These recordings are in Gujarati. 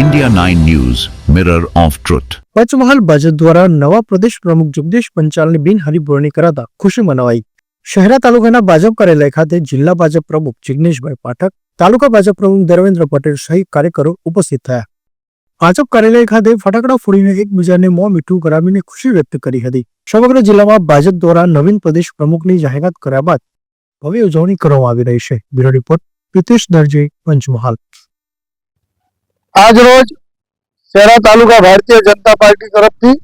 India 9 news mirror of truth Panchmahal Bhajap દ્વારા નવા પ્રદેશ પ્રમુખ જગદીશ પંચાલની બિનહરીફૂરણી કરાતા ખુશી મનાવાઈ. શહેરા તાલુકાના ભાજપ કાર્યાલય ખાતે જિલ્લા ભાજપ પ્રમુખ જિગ્નેશભાઈ પાઠક, તાલુકા ભાજપ પ્રમુખ ધર્મેન્દ્ર પટેલ સહિત કાર્યકરો ઉપસ્થિત થયા. ભાજપ કાર્યાલય ખાતે ફટાકડા ફોડીને એકબીજાને મોં મીઠું કરાવીને ખુશી વ્યક્ત કરી હતી. સમગ્ર જિલ્લામાં ભાજપ દ્વારા નવીન પ્રદેશ પ્રમુખની જાહેરાત કર્યા બાદ ભવ્ય ઉજવણી કરવામાં આવી રહી છે. Bureau report Pritesh Darji, Panchmahal. આજ રોજ શહેરા તાલુકા ભારતીય જનતા પાર્ટી તરફથી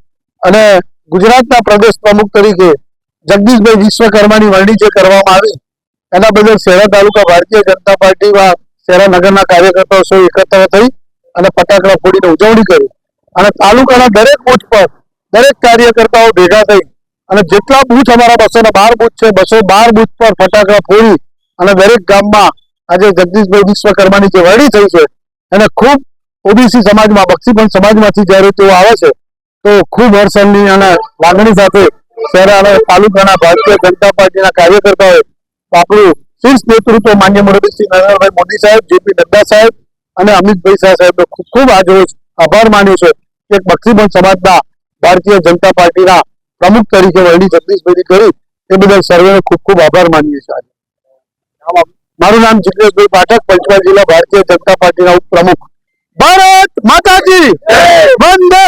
અને ગુજરાતના પ્રદેશ પ્રમુખ તરીકે જગદીશભાઈ વિશ્વકર્માની વરણી જે કરવામાં આવી, એના બદલ શહેરા તાલુકા ભારતીય જનતા પાર્ટીમાં શહેરા નગરના કાર્યકર્તાઓ સૌ એકત્ર થઈ અને ફટાકડા ફોડીને ઉજવણી કરી. અને તાલુકાના દરેક બૂથ પર દરેક કાર્યકર્તાઓ ભેગા થઈ અને જેટલા બૂથ અમારા બસો બાર બૂથ છે, બસો બાર બૂથ પર ફટાકડા ફોડી અને દરેક ગામમાં આજે જગદીશભાઈ વિશ્વકર્માની જે વરણી થઈ છે, એને ખૂબ ઓબીસી સમાજમાં બક્ષીપંચ સમાજમાંથી જ્યારે તેઓ આવે છે, તો ખૂબ હર્ષની અને લાગણી સાથે શહેરા અને તાલુકાના ભારતીય જનતા પાર્ટીના કાર્યકર્તાઓએ આપણું શીર્ષ નેતૃત્વ માન્ય મુરબ્બી શ્રી નરેન્દ્રભાઈ મોદી સાહેબ, જેપી નડ્ડા સાહેબ અને અમિતભાઈ શાહ સાહેબનો ખૂબ ખૂબ આજરોજ આભાર માન્યો છે કે બક્ષીબંધ સમાજના ભારતીય જનતા પાર્ટીના પ્રમુખ તરીકે વહેલી જગદીશભાઈ કરી એ બદલ સર્વેનો ખૂબ ખૂબ આભાર માનીએ છીએ આજે. મારું નામ જિગ્નેશભાઈ પાઠક, પંચમહાલ જિલ્લા ભારતીય જનતા પાર્ટીના ઉપપ્રમુખ ભારત માતાજી. વંદે